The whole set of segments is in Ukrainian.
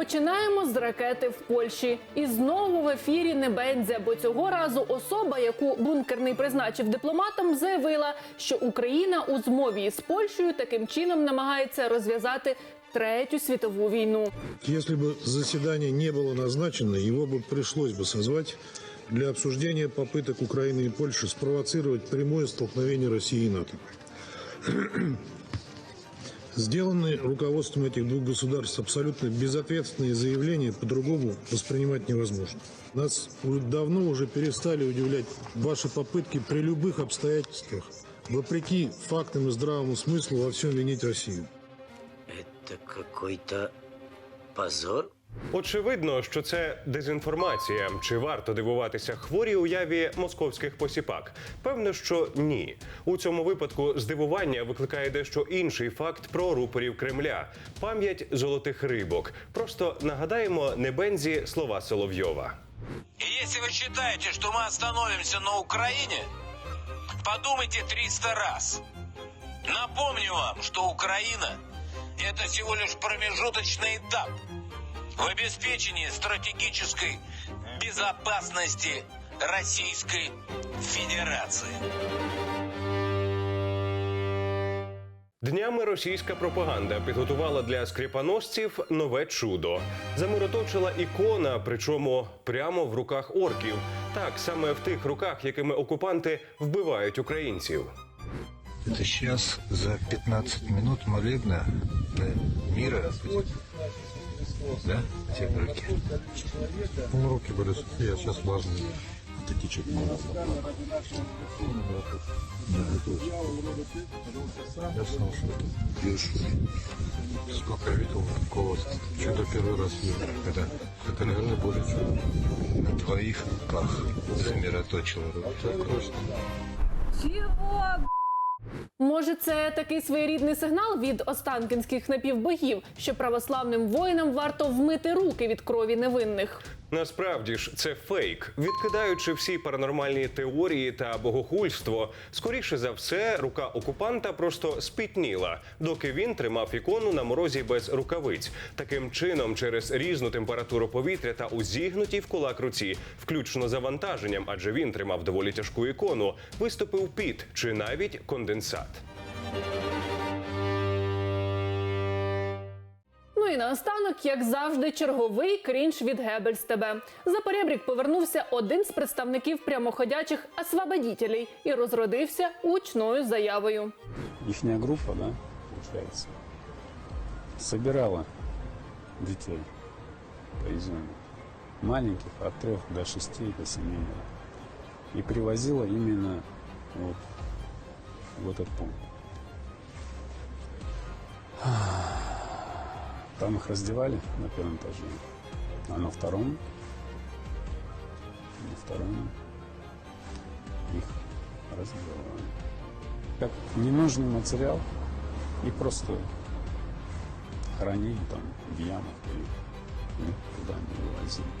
Починаємо з ракети в Польщі. І знову в ефірі не Бензя, бо цього разу особа, яку бункерний призначив дипломатом, заявила, що Україна у змові з Польщею таким чином намагається розв'язати третю світову війну. Если бы заседание не было назначено, его бы пришлось бы созвать для обсуждения попыток Украины и Польши спровоцировать прямое столкновение России и НАТО. Сделанные руководством этих двух государств абсолютно безответственные заявления по-другому воспринимать невозможно. Нас давно уже перестали удивлять ваши попытки при любых обстоятельствах, вопреки фактам и здравому смыслу, во всем винить Россию. Это какой-то позор? Очевидно, що це дезінформація. Чи варто дивуватися хворій уяві московських посіпак? Певно, що ні. У цьому випадку здивування викликає дещо інший факт про рупорів Кремля пам'ять золотих рибок. Просто нагадаємо небензі слова Соловйова. И если вы считаете, что мы остановимся на Украине, подумайте 300 раз. Напомню вам, что Украина – это всего лишь промежуточный этап в обеспечении стратегической безопасности Российской Федерации. Днями російська пропаганда підготувала для скріпоносців нове чудо. Замироточила ікона, причому прямо в руках орків. Так саме в тих руках, якими окупанти вбивають українців. Это сейчас за 15 минут молебна э, мира. Да? Те руки. Ну, руки были сухие, а сейчас влажные. Это течет Я. Пьешь. Сколько я видел такого чудо первый раз вижу. Это Это, наверное, более чудо. на твоих руках замироточила руки. Точно. Може, це такий своєрідний сигнал від останкінських напівбогів, що православним воїнам варто вмити руки від крові невинних. Насправді ж це фейк. Відкидаючи всі паранормальні теорії та богохульство, скоріше за все, рука окупанта просто спітніла, доки він тримав ікону на морозі без рукавиць. Таким чином, через різну температуру повітря та у зігнутій в кулак руці, включно завантаженням, адже він тримав доволі тяжку ікону, виступив піт чи навіть конденсат. І наостанок, як завжди, черговий крінж від Гебельс ТБ. За перебрік повернувся один з представників прямоходячих освободітелей і розродився гучною заявою. ихняя группа, да, получается, собирала детей по Изюму. Маленьких от 3 до 6 до 7 лет. И привозила именно вот в этот пункт. Там их раздевали на первом этаже, а на втором, на втором их раздевали как ненужный материал и просто хранили там в ямах и никуда не вывозили.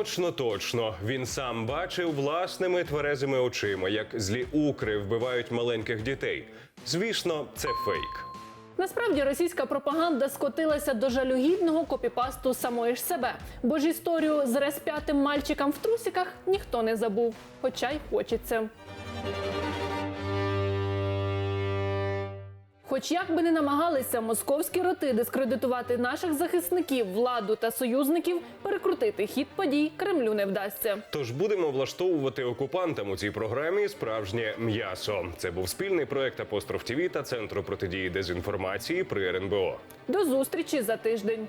Точно, точно. Він сам бачив власними тверезими очима, як злі укри вбивають маленьких дітей. Звісно, це фейк. Насправді російська пропаганда скотилася до жалюгідного копіпасту самої ж себе, бо ж історію з розп'ятим мальчиком в трусиках ніхто не забув, хоча й хочеться. Хоч як би не намагалися московські роти дискредитувати наших захисників, владу та союзників, перекрутити хід подій Кремлю не вдасться. Тож будемо влаштовувати окупантам у цій програмі справжнє м'ясо. Це був спільний проект Апостроф ТІВІ та Центру протидії дезінформації при РНБО. До зустрічі за тиждень.